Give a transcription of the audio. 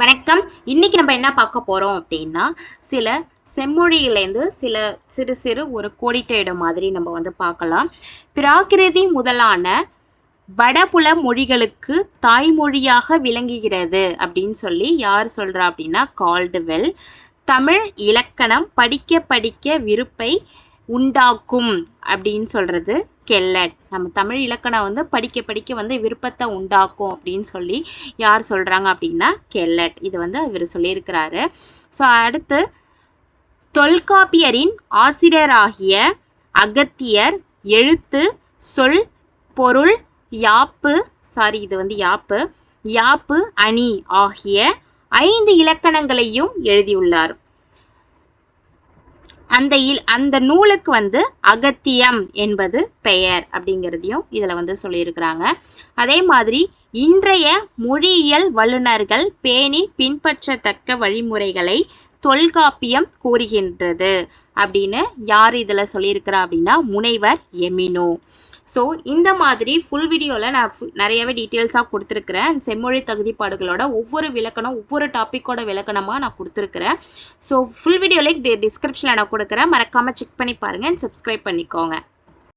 வணக்கம். இன்னைக்கு நம்ம என்ன பார்க்க போறோம் அப்படின்னா சில செம்மொழியிலேருந்து சில சிறு சிறு ஒரு கோடிட்ட மாதிரி நம்ம வந்து பார்க்கலாம். பிராகிருதி முதலான வடபுல மொழிகளுக்கு தாய்மொழியாக விளங்குகிறது அப்படின்னு சொல்லி யார் சொல்றா அப்படின்னா கால்டுவெல். தமிழ் இலக்கணம் படிக்க படிக்க விருப்பை உண்டாக்கும் அப்படின்னு சொல்கிறது கெல்லட். நம்ம தமிழ் இலக்கணம் வந்து படிக்க படிக்க வந்து விருப்பத்தை உண்டாக்கும் அப்படின்னு சொல்லி யார் சொல்கிறாங்க அப்படின்னா கெல்லட். இது வந்து இவர் சொல்லியிருக்கிறாரு. ஸோ அடுத்து தொல்காப்பியரின் ஆசிரியராகிய அகத்தியர் எழுத்து சொல் பொருள் யாப்பு சாரி இது வந்து யாப்பு யாப்பு அணி ஆகிய ஐந்து இலக்கணங்களையும் எழுதியுள்ளார். அந்த இல் அந்த நூலுக்கு வந்து அகத்தியம் என்பது பெயர் அப்படிங்கிறதையும் இதில் வந்து சொல்லியிருக்கிறாங்க. அதே மாதிரி இன்றைய மொழியியல் வல்லுநர்கள் பேணி பின்பற்றத்தக்க வழிமுறைகளை தொல்காப்பியம் கூறுகின்றது அப்படின்னு யார் இதில் சொல்லியிருக்கிறா அப்படின்னா முனைவர் எமினோ. ஸோ இந்த மாதிரி ஃபுல் வீடியோவில் நான் ஃபுல் நிறையவே டீட்டெயில்ஸாக கொடுத்துருக்குறேன். செம்மொழி தகுதிப்பாடுகளோட ஒவ்வொரு விளக்கணம் ஒவ்வொரு டாப்பிக்கோட விளக்கணமாக நான் கொடுத்துருக்குறேன். ஸோ ஃபுல் வீடியோ லிங்க் டிஸ்கிரிப்ஷனில் நான் கொடுக்குறேன். மறக்காமல் செக் பண்ணி பாருங்கள் சப்ஸ்கிரைப் பண்ணிக்கோங்க.